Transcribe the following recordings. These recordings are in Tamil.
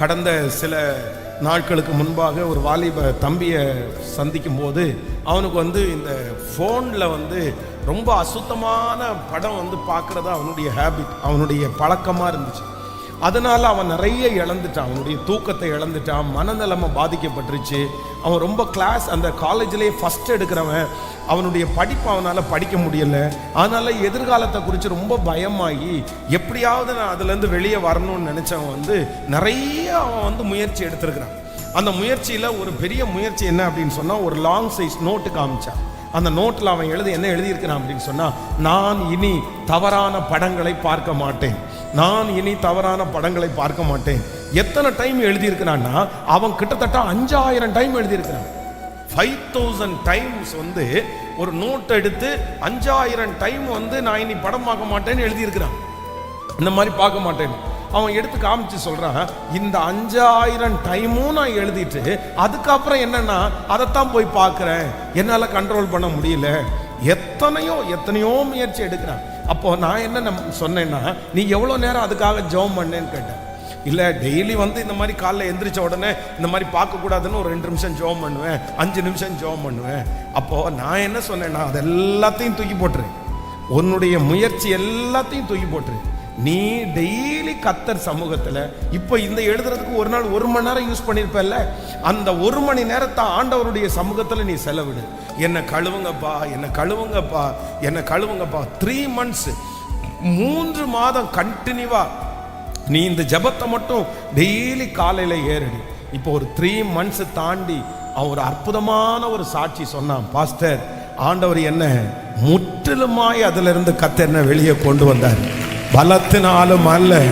கடந்த சில நாட்களுக்கு முன்பாக ஒரு வாலிப தம்பியை சந்திக்கும் போது அவனுக்கு வந்து இந்த ஃபோனில் வந்து ரொம்ப அசுத்தமான படம் வந்து பார்க்குறது அவனுடைய ஹேபிட் அவனுடைய பழக்கமாக இருந்துச்சு. அதனால் அவன் நிறைய இழந்துட்டான். அவனுடைய தூக்கத்தை இழந்துட்டான். மனநலமை பாதிக்கப்பட்டுருச்சு. அவன் ரொம்ப கிளாஸ் அந்த காலேஜ்லேயே ஃபஸ்ட் எடுக்கிறவன். அவனுடைய படிப்பு அவனால் படிக்க முடியல. அதனால் எதிர்காலத்தை குறித்து ரொம்ப பயமாகி எப்படியாவது நான் அதுலேருந்து வெளியே வரணும்னு நினச்சவன் வந்து நிறைய அவன் வந்து முயற்சி எடுத்திருக்கிறான். அந்த முயற்சியில் ஒரு பெரிய முயற்சி என்ன அப்படின்னு சொன்னால் ஒரு லாங் சைஸ் நோட்டு காமிச்சான். அந்த நோட்டில் அவன் எழுதி என்ன எழுதியிருக்கிறான் அப்படின்னு சொன்னால் நான் இனி தவறான படங்களை பார்க்க மாட்டேன். நான் இனி தவறான படங்களை பார்க்க மாட்டேன். எத்தனை டைம் எழுதியிருக்கிறான்னா அவன் கிட்டத்தட்ட அஞ்சாயிரம் டைம் எழுதியிருக்கிறான். ஃபைவ் தௌசண்ட் டைம்ஸ் வந்து ஒரு நோட் எடுத்து அஞ்சாயிரம் டைம் வந்து நான் இனி படம் பார்க்க மாட்டேன்னு எழுதியிருக்கிறான். இந்த மாதிரி பார்க்க மாட்டேன் அவன் எடுத்து காமிச்சு சொல்கிறான் இந்த அஞ்சாயிரம் டைமும் நான் எழுதிட்டு அதுக்கப்புறம் என்னன்னா அதைத்தான் போய் பார்க்குறேன். என்னால் கண்ட்ரோல் பண்ண முடியல. எத்தனையோ எத்தனையோ முயற்சி எடுக்கிறான். அப்போ நான் என்ன நம் சொன்னேன்னா நீ எவ்வளோ நேரம் அதுக்காக ஜெபம் பண்ணேன்னு கேட்டேன். இல்லை டெய்லி வந்து இந்த மாதிரி காலைல எந்திரிச்ச உடனே இந்த மாதிரி பார்க்கக்கூடாதுன்னு ஒரு ரெண்டு நிமிஷம் ஜெபம் பண்ணுவேன். அஞ்சு நிமிஷம் ஜெபம் பண்ணுவேன். அப்போது நான் என்ன சொன்னேன்னா அது எல்லாத்தையும் தூக்கி போட்டுரு. உன்னுடைய முயற்சி எல்லாத்தையும் தூக்கி போட்டுரு. நீ டெய்லி கத்தர் சமூகத்தில் இப்போ இந்த எழுதுறதுக்கு ஒரு நாள் ஒரு மணி நேரம் யூஸ் பண்ணியிருப்பல்ல அந்த ஒரு மணி நேரத்தை ஆண்டவருடைய சமூகத்தில் நீ செலவிடு. என்னை கழுவுங்கப்பா என்னை கழுவுங்கப்பா என்னை கழுவுங்கப்பா. த்ரீ மந்த்ஸ் மூன்று மாதம் கண்டினியூவாக நீ இந்த ஜெபத்தை மட்டும் டெய்லி காலையில் ஏறடி. இப்போ ஒரு த்ரீ மந்த்ஸ் தாண்டி அவன் ஒரு அற்புதமான ஒரு சாட்சி சொன்னான் பாஸ்டர் ஆண்டவர் என்ன முற்றிலுமாய் அதிலிருந்து கத்தர் கத்த என்ன வெளியே கொண்டு வந்தார். பலத்தினாலும் அல்ல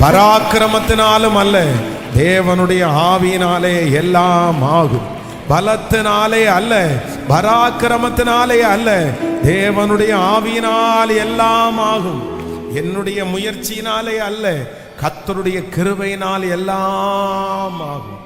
பராக்கிரமத்தினாலும் அல்ல தேவனுடைய ஆவியினாலே எல்லாம் ஆகும். பலத்தினாலே அல்ல பராக்கிரமத்தினாலே அல்ல தேவனுடைய ஆவியினால் எல்லாம் ஆகும். என்னுடைய முயற்சியினாலே அல்ல கத்தருடைய கிருபையினால் எல்லாம் ஆகும்.